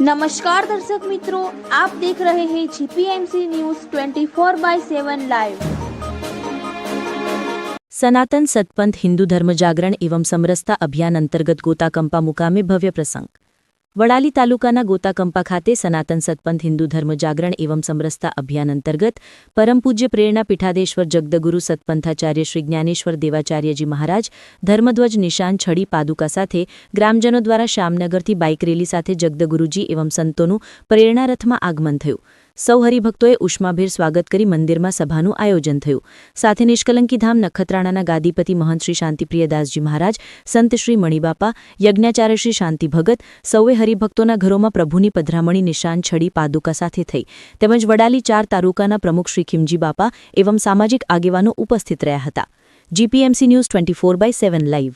નમસ્કાર દર્શક મિત્રો આપ દેખ રહે હૈ જીપીએમસી ન્યૂઝ 24 બાય 7 લાઈવ સનાતન સતપંથ હિન્દુ ધર્મ જાગરણ એવં સમરસતા અભિયાન અંતર્ગત ગોતાકંપા મુકામે ભવ્ય પ્રસંગ વડાલી તાલુકાના ગોતાકંપા ખાતે સનાતન સતપંથ હિન્દુ ધર્મ જાગરણ એવં સમરસતા અભિયાન અંતર્ગત પરમ પૂજ્ય પ્રેરણા પીઠાદેશ્વર જગદગુરુ સતપંથાચાર્ય શ્રી જ્ઞાનેશ્વર દેવાચાર્યજી મહારાજ ધર્મધ્વજ નિશાન છડી પાદુકા સાથે ગ્રામજનો દ્વારા શામનગરથી બાઇક રેલી સાથે જગદગુરુજી એવં સંતોનું પ્રેરણારથમાં આગમન થયું. સૌ હરિભક્તોએ ઉષ્માભેર સ્વાગત કરી મંદિરમાં સભાનું આયોજન થયું. સાથે નિષ્કલંકી ધામ નખત્રાણાના ગાદીપતિ મહંત શ્રી શાંતિપ્રિયદાસજી મહારાજ, સંત શ્રી મણિબાપા, યજ્ઞાચાર્ય શ્રી શાંતિ ભગત, સૌએ હરિભક્તોના ઘરોમાં પ્રભુની પધરામણી નિશાન છડી પાદુકા સાથે થઈ. તેમજ વડાલી ચાર તાલુકાના પ્રમુખ શ્રી ખીમજી બાપા એવં સામાજિક આગેવાનો ઉપસ્થિત રહ્યા હતા. GPMC news twenty four by seven live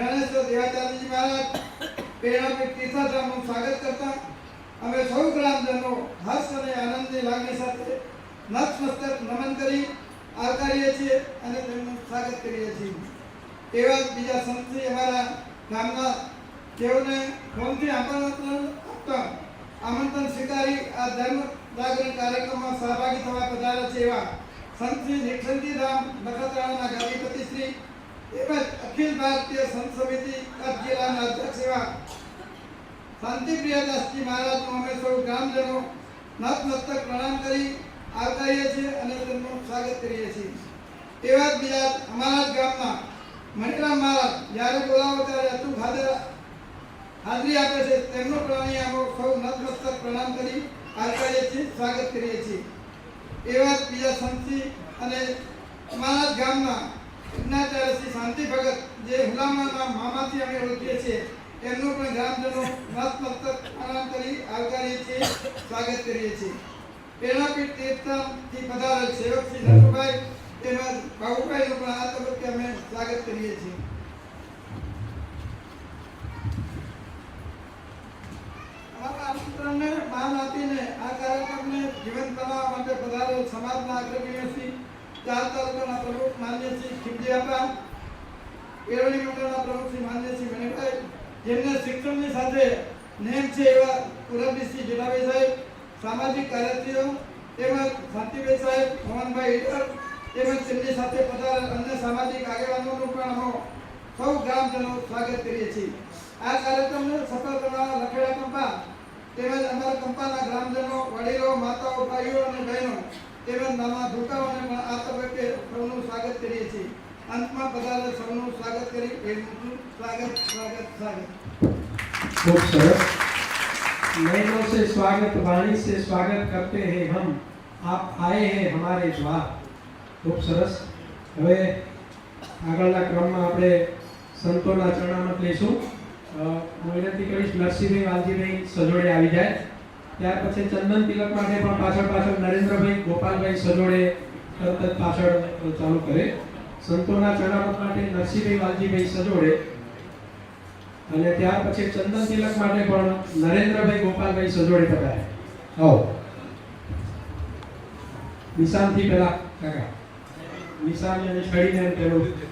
Gyaneshwar Devacharyaji Maharaj Preranapeeth તીર્થાધામનું સ્વાગત કરતા અમે સૌ ગ્રામજનો હર્ષ અને આનંદની લાગણી સાથે નતમસ્તક નમન કરી આવકારીએ છીએ અને તેમનું સ્વાગત કરીએ છીએ. એવા બીજા સંતથી અમારા ગામના તેઓને ફોનથી આમંત્રણ આપતા આમંત્રણ સ્વીકારી આ ધર્મ જાગરણ કાર્યક્રમમાં સહભાગી થવા પધાર્યા છે એવા સંતશ્રી શ્રી નિક્ષંતિધામ નખત્રાણાના ગાદીપતિ શ્રી તેમજ અખિલ ભારતીય સંત સમિતિ કચ્છ જિલ્લાના અધ્યક્ષ એવા શાંતિપ્રિયદાસજી મહારાજનું અમે સૌ ગ્રામજનો નતમસ્તક પ્રણામ કરી આવકારીએ છીએ અને તેમનું સ્વાગત કરીએ છીએ. એવા જ બીજા અમારા જ ગામમાં મણિરામ મહારાજ, જ્યારે બોલાવો ત્યારે અચૂક હાજર હાજરી આપે છે, તેમનો પ્રાણી અમે સૌ નતમસ્તક પ્રણામ કરી આવકારીએ છીએ, સ્વાગત કરીએ છીએ. એવા જ બીજા સંતથી અને અમારા જ ગામના વિજ્ઞાચાર્ય શ્રી શાંતિ ભગત, જે હુલામાના મામાથી અમે ઓળખીએ છીએ, એમનું પણ ગ્રામજનો નતમસ્તક પ્રણામ કરી આવકારીએ છીએ, સ્વાગત કરીએ છીએ. પેલાપીઠ તીર્થથી પધારેલ સેવક શ્રી ધનુભાઈ તેમજ બાબુભાઈનું પણ આ તબક્કે અમે સ્વાગત કરીએ છીએ. આમંત્રણને માન આપીને આ કાર્યક્રમને જીવંત બનાવવા માટે પધારેલ સમાજના અગ્રણીઓ શ્રી ચાર તાલુકાના પ્રમુખ માન્ય શ્રી ખીમજી આપા કેળવણી મંડળના પ્રમુખ શ્રી માન્ય શ્રી મણિભાઈ, જેમને શિક્ષણની સાથે નેમ છે એવા પુરબી શ્રી જીલાભાઈ સાહેબ, સામાજિક કાર્યત્રીઓ તેમજ શાંતિભાઈ સાહેબ મોહનભાઈ ઈડર, તેમજ તેમની સાથે પધારેલ અન્ય સામાજિક આગેવાનોનું પણ અમે સૌ ગ્રામજનો સ્વાગત કરીએ છીએ. આ કાર્યક્રમને સફળ કરવાના લખેડા કંપા તેમજ અમારા કંપાના ગ્રામજનો, વડીલો, માતાઓ, ભાઈઓ અને બહેનો તેમજ નાના ધોકાઓને પણ આ તબક્કે સૌનું સ્વાગત કરીએ છીએ અંતમાં પધારેલ સૌનું સ્વાગત કરી ભેટ મૂકું. સ્વાગત સ્વાગત સ્વાગત खूब सरस नैनों से स्वागत वाणी से स्वागत करते हैं हम आप आए हैं हमारे द्वार ખૂબ સરસ હવે આગળના ક્રમમાં આપણે સંતોના ચરણામત લઈશું અ, હું વિનંતી કરીશ નરસિંહભાઈ વાલજીભાઈ સજોડે આવી જાય ત્યાર પછી ચંદન તિલક માટે પણ પાછળ પાછળ નરેન્દ્રભાઈ, ગોપાલભાઈ સજોડે તરત પાછળ ચાલુ કરે. સંતોના ચરણામત માટે નરસિંહભાઈ વાલજીભાઈ સજોડે. અને ત્યાર પછી ચંદન તિલક માટે પણ નરેન્દ્રભાઈ, ગોપાલભાઈ સજોડે પધારે. આવો. નિશાનથી પહેલા કાકા. નિશાન અને છડીને પેલું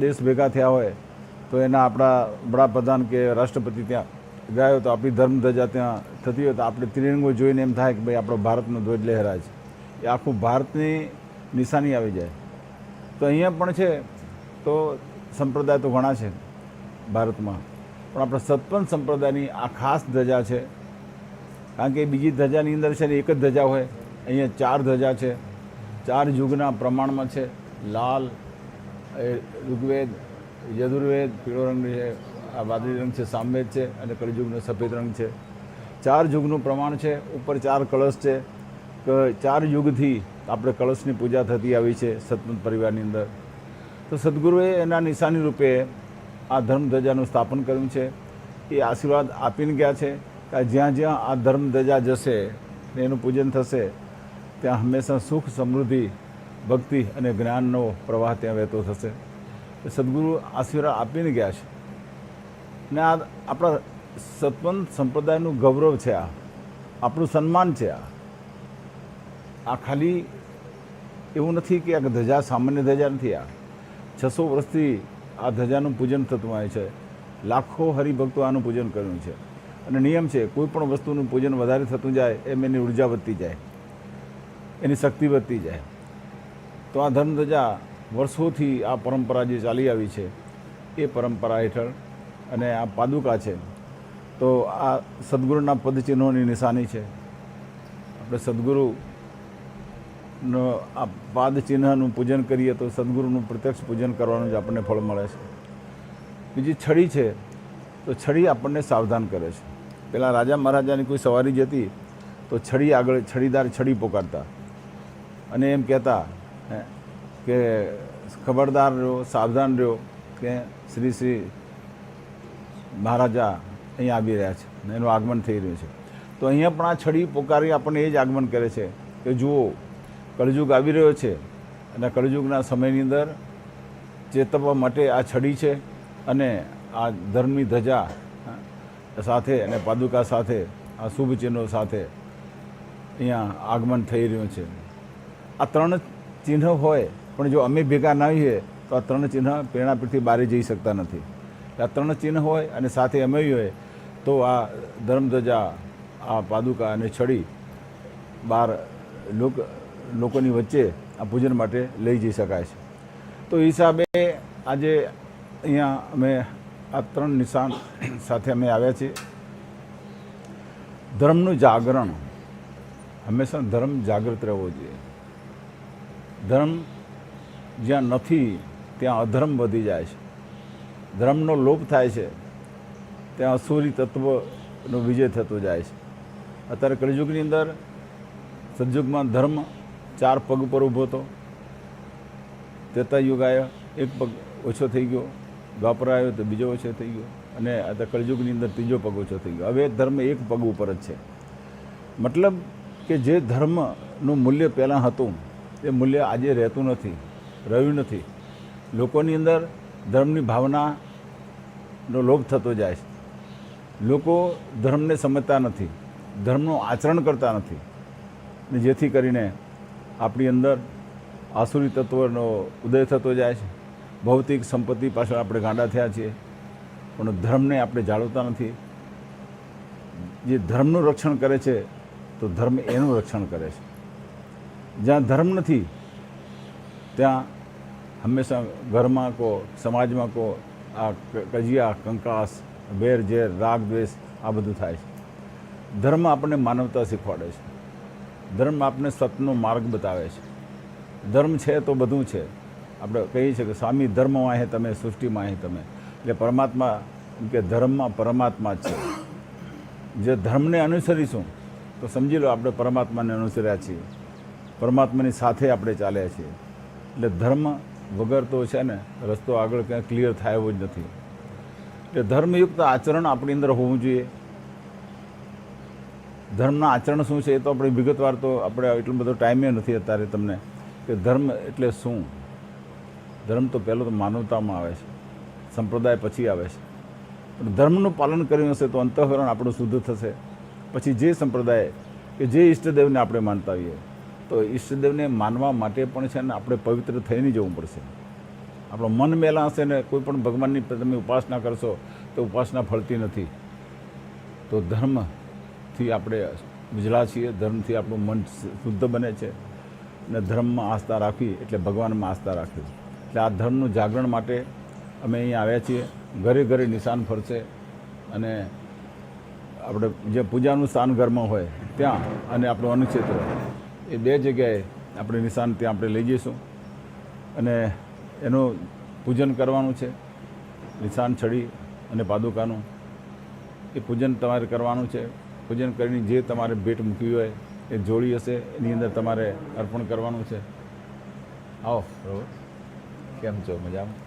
દેશ ભેગા થયા હોય તો એના આપણા વડાપ્રધાન કે રાષ્ટ્રપતિ ત્યાં ગયા તો આપણી ધર્મધજા ત્યાં થતી હોય તો આપણે ત્રિરંગો જોઈને એમ થાય કે ભાઈ આપણો ભારતનો ધ્વજ લહેરા છે. એ આખું ભારતની નિશાની આવી જાય. તો અહીંયા પણ છે, તો સંપ્રદાય તો ઘણા છે ભારતમાં. પણ આપણા સત્પંચ સંપ્રદાયની આ ખાસ ધજા છે. કારણ કે બીજી ધજાની અંદર છે ને એક જ ધજા હોય. અહીંયા ચાર ધજા છે. ચાર યુગના પ્રમાણમાં છે. લાલ એ ઋગ્વેદ, યજુર્વેદ, પીળો રંગ છે, આ વાદળી રંગ છે, સામવેદ છે અને કળિયુગનો સફેદ રંગ છે. ચાર યુગનું પ્રમાણ છે, ઉપર ચાર કળશ છે. કે, ચાર યુગથી આપણે કળશની પૂજા થતી આવી છે સતમંત પરિવારની અંદર. તો સદગુરુએ એના નિશાની રૂપે આ ધર્મ ધજાનું સ્થાપન કર્યું છે. એ આશીર્વાદ આપીને ગયા છે કે જ્યાં જ્યાં આ ધર્મ ધજા જશે ને એનું પૂજન થશે, ત્યાં હંમેશા સુખ સમૃદ્ધિ ભક્તિ અને જ્ઞાનનો પ્રવાહ ત્યાં વહેતો થશે. સદગુરુ આશીર્વાદ આપીને ગયા છે. ને આ આપણા સતપંથ સંપ્રદાયનું ગૌરવ છે આ. આપણું સન્માન છે આ. આ ખાલી એવું નથી કે આ ધજા સામાન્ય ધજા નથી આ. છસો વર્ષથી આ ધજાનું પૂજન થતું આવે છે. લાખો હરિભક્તો આનું પૂજન કર્યું છે. અને નિયમ છે, કોઈ પણ વસ્તુનું પૂજન વધારે થતું જાય, એમ એની ઊર્જા વધતી જાય. એની શક્તિ વધતી જાય. તો આ ધર્મધજા વર્ષોથી આ પરંપરા જે ચાલી આવી છે, એ પરંપરા હેઠળ અને આ પાદુકા છે, તો આ સદગુરુના પદચિહ્નોની નિશાની છે. આપણે સદગુરુ નો આ પાદ ચિહ્નનું પૂજન કરીએ તો સદગુરુનું પ્રત્યક્ષ પૂજન કરવાનું જ આપણને ફળ મળે છે. બીજી છડી છે, તો છડી આપણને સાવધાન કરે છે. પહેલાં રાજા મહારાજાની કોઈ સવારી જતી, તો છડી આગળ, છડીદાર છડી પોકારતા. અને એમ કહેતા કે ખબરદાર રહ્યો, સાવધાન રહ્યો કે શ્રી શ્રી મહારાજા અહીંયા આવી રહ્યા છે ને એનું આગમન થઈ રહ્યું છે. તો અહીંયા પણ આ છડી પોકારી આપણને એ જ આગમન કરે છે કે જુઓ, કળજુગ આવી રહ્યો છે અને કળજુગના સમયની અંદર ચેતવવા માટે આ છડી છે અને આ ધર્મની ધજા સાથે અને પાદુકા સાથે, આ શુભ ચિહ્નો સાથે અહીંયા આગમન થઈ રહ્યું છે. આ ત્રણ ચિહ્ન હોય, પણ જો અમે ભેગા ના હોઈએ, તો આ ત્રણ ચિહ્ન પ્રેરણાપીઠથી બહાર જઈ શકતા નથી. આ ત્રણ ચિહ્ન હોય અને સાથે અમે હોય તો આ ધર્મધ્વજા આ પાદુકા અને છડી બહાર લોક, લોકોની વચ્ચે આ પૂજન માટે લઈ જઈ શકાય છે. તો હિસાબે આજે અહીંયા અમે આ ત્રણ નિશાન સાથે અમે આવ્યા છીએ. ધર્મનું જાગરણ. હંમેશા ધર્મ જાગૃત રહેવો જોઈએ. ધર્મ જ્યાં નથી, ત્યાં અધર્મ વધી જાય છે. ધર્મનો લોપ થાય છે, ત્યાં અસુરી તત્વનો વિજય થતો જાય છે. અત્યારે કળિયુગની અંદર સદયુગમાં ધર્મ ચાર પગ પર ઊભો હતો. ત્રેતા યુગ આવ્યો, એક પગ ઓછો થઈ ગયો, દ્વાપર આવ્યો તો બીજો ઓછો થઈ ગયો, અને અત્યારે કળિયુગની અંદર ત્રીજો પગ ઓછો થઈ ગયો. હવે ધર્મ એક પગ ઉપર જ છે. મતલબ કે જે ધર્મનું મૂલ્ય પહેલાં હતું એ મૂલ્ય આજે રહેતું નથી, રહ્યું નથી. લોકોની અંદર ધર્મની ભાવનાનો લોભ થતો જાય છે. લોકો ધર્મને સમજતા નથી, ધર્મનું આચરણ કરતા નથી. ને જેથી કરીને આપણી અંદર આસુરી તત્વનો ઉદય થતો જાય છે. ભૌતિક સંપત્તિ પાછળ આપણે ગાંડા થયા છીએ, પણ ધર્મને આપણે જાળવતા નથી. જે ધર્મનું રક્ષણ કરે છે, તો ધર્મ એનું રક્ષણ કરે છે. જ્યાં ધર્મ નથી, ત્યાં હંમેશા ઘરમાં કો, સમાજમાં કો, આ કજિયા, કંકાસ, વેર, ઝેર, રાગ, દ્વેષ, આ બધું થાય છે. ધર્મ આપણને માનવતા શીખવાડે છે. ધર્મ આપણને સતનો માર્ગ બતાવે છે. ધર્મ છે તો બધું છે. આપણે કહીએ છીએ કે સ્વામી ધર્મ હે તમે, સૃષ્ટિમાં અહીં તમે. એટલે પરમાત્મા કે ધર્મમાં પરમાત્મા જ છે. જે ધર્મને અનુસરીશું, તો સમજી લો આપણે પરમાત્માને અનુસર્યા છીએ. પરમાત્માની સાથે આપણે ચાલ્યા છીએ. એટલે ધર્મ વગર તો છે ને રસ્તો આગળ ક્યાંય ક્લિયર થાય એવો જ નથી. એટલે ધર્મયુક્ત આચરણ આપણી અંદર હોવું જોઈએ. ધર્મના આચરણ શું છે એ તો આપણે વિગતવાર તો આપણે એટલો બધો ટાઈમે નથી અત્યારે તમને કે ધર્મ એટલે શું? ધર્મ તો પહેલો તો માનવતામાં આવે છે. સંપ્રદાય પછી આવે છે. પણ ધર્મનું પાલન કર્યું હશે તો અંતઃકરણ આપણું શુદ્ધ થશે. પછી જે સંપ્રદાય કે જે ઈષ્ટદેવને આપણે માનતા હોઈએ. તો ઈષ્ટદેવને માનવા માટે પણ છે ને આપણે પવિત્ર થઈને જવું પડશે. આપણો મન મેલા હશે ને કોઈ પણ ભગવાનની તમે ઉપાસના કરશો તો ઉપાસના ફળતી નથી. તો ધર્મથી આપણે ગુજરાત છીએ, ધર્મથી આપણું મન શુદ્ધ બને છે અને ધર્મમાં આસ્થા રાખવી એટલે ભગવાનમાં આસ્થા રાખવી. એટલે આ ધર્મનું જાગરણ માટે અમે અહીંયા આવ્યા છીએ, ઘરે ઘરે નિશાન ફરશે અને આપણે જે પૂજાનું સ્થાન ઘરમાં હોય ત્યાં અને આપણું અન્નક્ષેત્ર એ બે જગ્યાએ આપણે નિશાન ત્યાં આપણે લઈ જઈશું. અને એનું પૂજન કરવાનું છે નિશાન છડી અને પાદુકાનું. એ પૂજન તમારે કરવાનું છે. પૂજન કરીને જે તમારે ભેટ મૂકવી હોય એ જોડી હશે એની અંદર તમારે અર્પણ કરવાનું છે. આવો બરોબર કેમ છો? મજામાં?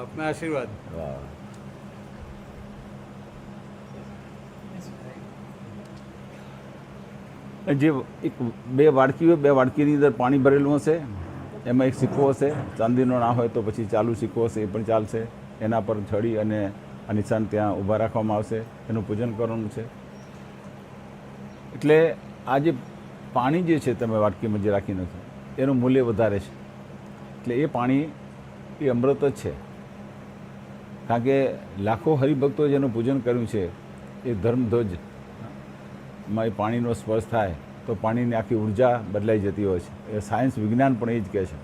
આપના આશીર્વાદ. વાહ. જે એક બે વાડકી હોય બે વાડકીની અંદર પાણી ભરેલું હશે, એમાં એક સિક્કો હશે, ચાંદીનો ના હોય તો પછી ચાલુ સિક્કો હશે, એ પણ ચાલશે. એના પર છડી અને આ નિશાન ત્યાં ઊભા રાખવામાં આવશે. એનું પૂજન કરવાનું છે. એટલે આ જે પાણી જે છે તમે વાટકીમાં જે રાખી નથી એનું મૂલ્ય વધારે છે. એટલે એ પાણી, એ અમૃત જ છે. કારણ કે લાખો હરિભક્તો જેનું પૂજન કર્યું છે, એ ધર્મધ્વજ માં, પાણીનો સ્પર્શ થાય તો પાણીની આખી ઊર્જા બદલાઈ જતી હોય છે. એ સાયન્સ વિજ્ઞાન પણ એ જ કહે છે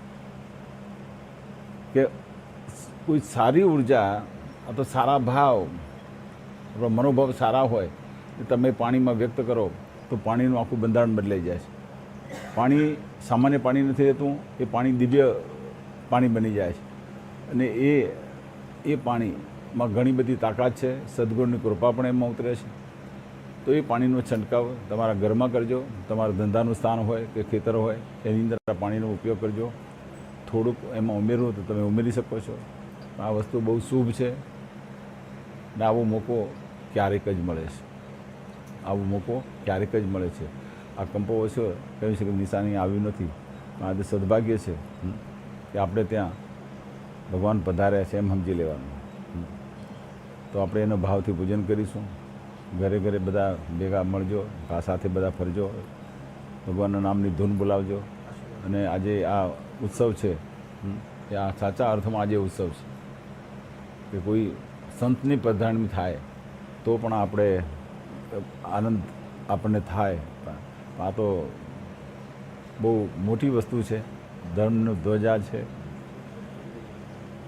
કે કોઈ સારી ઊર્જા અથવા સારા ભાવ, આપણો મનોભાવ સારા હોય એ તમે પાણીમાં વ્યક્ત કરો તો પાણીનું આખું બંધારણ બદલાઈ જાય છે. પાણી સામાન્ય પાણી નથી રહેતું, એ પાણી દિવ્ય પાણી બની જાય છે. અને એ એ પાણીમાં ઘણી બધી તાકાત છે, સદગુણની કૃપા પણ એમાં ઉતરે છે. તો એ પાણીનો છંટકાવ તમારા ઘરમાં કરજો. તમારા ધંધાનું સ્થાન હોય કે ખેતર હોય, એની અંદર આ પાણીનો ઉપયોગ કરજો. થોડુંક એમાં ઉમેરવું તો તમે ઉમેરી શકો છો. આ વસ્તુ બહુ શુભ છે. ને આવો મોકો ક્યારેક જ મળે છે. આવો મોકો ક્યારેક જ મળે છે. આ કંપો ઓછો કહ્યું છે કે નિશાની આવ્યું નથી. પણ આજે સદભાગ્ય છે કે આપણે ત્યાં ભગવાન પધાર્યા છે એમ સમજી લેવાનું. તો આપણે એનો ભાવથી પૂજન કરીશું. ઘરે ઘરે બધા ભેગા મળજો, આ સાથે બધા ફરજો. ભગવાનના નામની ધૂન બોલાવજો. અને આજે આ ઉત્સવ છે એ આ સાચા અર્થમાં આજે ઉત્સવ છે. કે કોઈ સંતની પ્રધાનમી થાય, તો પણ આપણે આનંદ આપણને થાય. આ તો બહુ મોટી વસ્તુ છે, ધર્મનું ધ્વજા છે.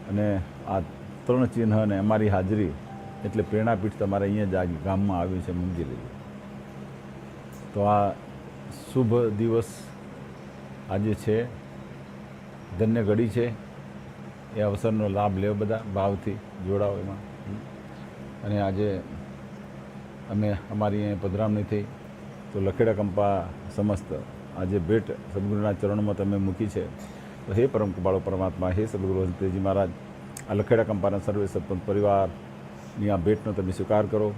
અને આ ત્રણ ચિહ્ન અને અમારી હાજરી એટલે પ્રેરણાપીઠ તમારે અહીંયા જ ગામમાં આવ્યું છે લેજો તો આ શુભ દિવસ આજે છે, ધન્ય ઘડી છે. એ અવસરનો લાભ લેવો બધા, ભાવથી જોડાઓ એમાં. અને આજે અમે અમારી અહીંયા પધરામણી થઈ. તો લખેડા કંપા સમસ્ત આજે ભેટ સદગુરુના ચરણમાં તમે મૂકી છે. તો હે પરમ કૃપાળો પરમાત્મા, હે સદગુરુ હંતેજી મહારાજ. આ લખેડા કંપાના સર્વે સત્પંત પરિવારની આ ભેટનો તમે સ્વીકાર કરો.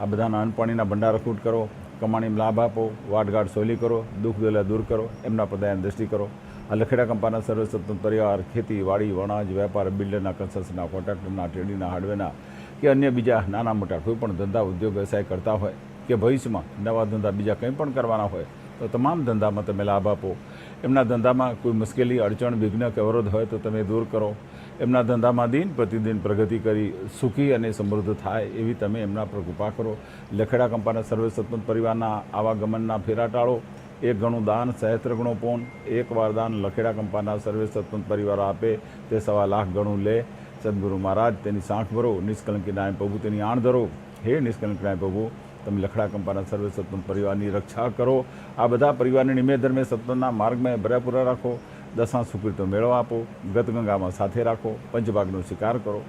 આ બધાના અનપાણીના ભંડાર અખૂટ કરો. કમાણીમાં લાભ આપો, વાટઘાટ સોલી કરો, દુઃખ દોલા દૂર કરો, એમના પદાયન દ્રષ્ટિ કરો. આ લખેડા કંપાના સર્વસત્તમ પરિવાર ખેતી, વાડી, વણાજ, વેપાર, બિલ્ડરના કન્સ્ટ્રક્શનના કોન્ટ્રાક્ટરના, ટ્રેડિંગના, હાર્ડવેરના કે અન્ય બીજા નાના મોટા કોઈ પણ ધંધા ઉદ્યોગ વ્યવસાય કરતા હોય કે ભવિષ્યમાં નવા ધંધા બીજા કંઈ પણ કરવાના હોય તો તમામ ધંધામાં તમે લાભ આપો. એમના ધંધામાં કોઈ મુશ્કેલી, અડચણ, વિઘ્ન કે અવરોધ હોય તો તમે દૂર કરો. એમના ધંધામાં દિન પ્રતિદિન પ્રગતિ કરી સુખી અને સમૃદ્ધ થાય એવી તમે એમના પર કૃપા કરો. લખેડા કંપાના સર્વે પરિવારના આવાગમનના ફેરા ટાળો. એક ગણું દાન સહસ્ત્ર ગણો પોન. એક વાર દાન લખેડા કંપાના સર્વે પરિવાર આપે, તે સવા લાખ ગણું લે. સદગુરુ મહારાજ, તેની સાંખ ભરો. નિષ્કલંકી નાય પ્રભુ તેની આણ ધરો. હે નિષ્કલંક નાય પ્રભુ, તમે લખડા કંપાના સર્વે પરિવારની રક્ષા કરો. આ બધા પરિવારને નિમે ધર્મે સત્પંતના માર્ગમાં ભર્યાપૂરા રાખો. દસા સુકૃતો મેળવા આપો ગતગંગામાં સાથે રાખો, પંચભાગનો સ્વીકાર કરો.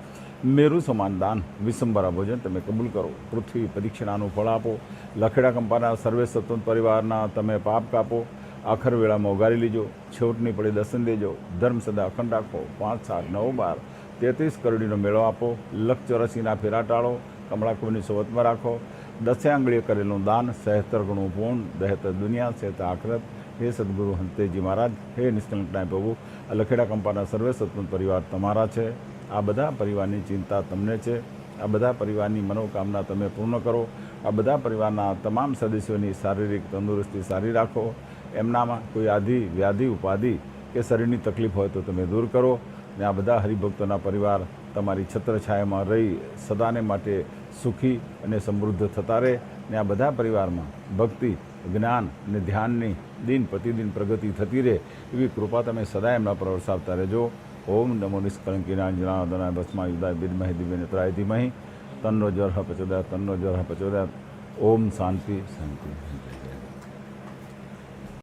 મેરુ સમાન દાન વિસંબરા ભોજન તમે કબૂલ કરો. પૃથ્વી પરીક્ષણાનું ફળ આપો. લખેડા કંપાના સર્વે સ્વતંત્ર પરિવારના તમે પાપ કાપો. આખર વેળામાં ઉગારી લીજો. છેવટની પડે દર્શન દેજો. ધર્મ સદા અખંડ રાખો. પાંચ સાત નવ બાર. તેત્રીસ કરોડીનો મેળો આપો. લખ ફેરા ટાળો. કમળાકુરની સોબતમાં રાખો. દસે આંગળીએ કરેલું દાન, સહેતર ગણું પૂર્ણ. દહેતર દુનિયા સહેત આખરત. હે સદગુરુ હંતેજી મહારાજ, હે નિષ્કલંકનાય પ્રભુ, આ લખેડા કંપાના સર્વે સત્વંત પરિવાર તમારા છે. આ બધા પરિવારની ચિંતા તમને છે. આ બધા પરિવારની મનોકામના તમે પૂર્ણ કરો. આ બધા પરિવારના તમામ સદસ્યોની શારીરિક તંદુરસ્તી સારી રાખો. એમનામાં કોઈ આધિ, વ્યાધિ, ઉપાધિ કે શરીરની તકલીફ હોય તો તમે દૂર કરો ને આ બધા હરિભક્તોના પરિવાર તમારી છત્રછાયામાં રહી સદાને માટે સુખી અને સમૃદ્ધ થતા રહે ને આ બધા પરિવારમાં ભક્તિ જ્ઞાન અને ધ્યાનની દિન પ્રતિદિન પ્રગતિ થતી રહે એવી કૃપા તમે સદાય એમના પર વરસાવતા રહેજો. ઓમ નમો નિષ્કલંકીનાંજનાદનાય ભસ્મા યુદાય બિદમહી દિવ્ય નેત્રાય ધીમહી. તન્નો જ્વર પ્રચોદયાત તન્નો જ્વર પ્રચોદયાત ઓમ શાંતિ શાંતિ.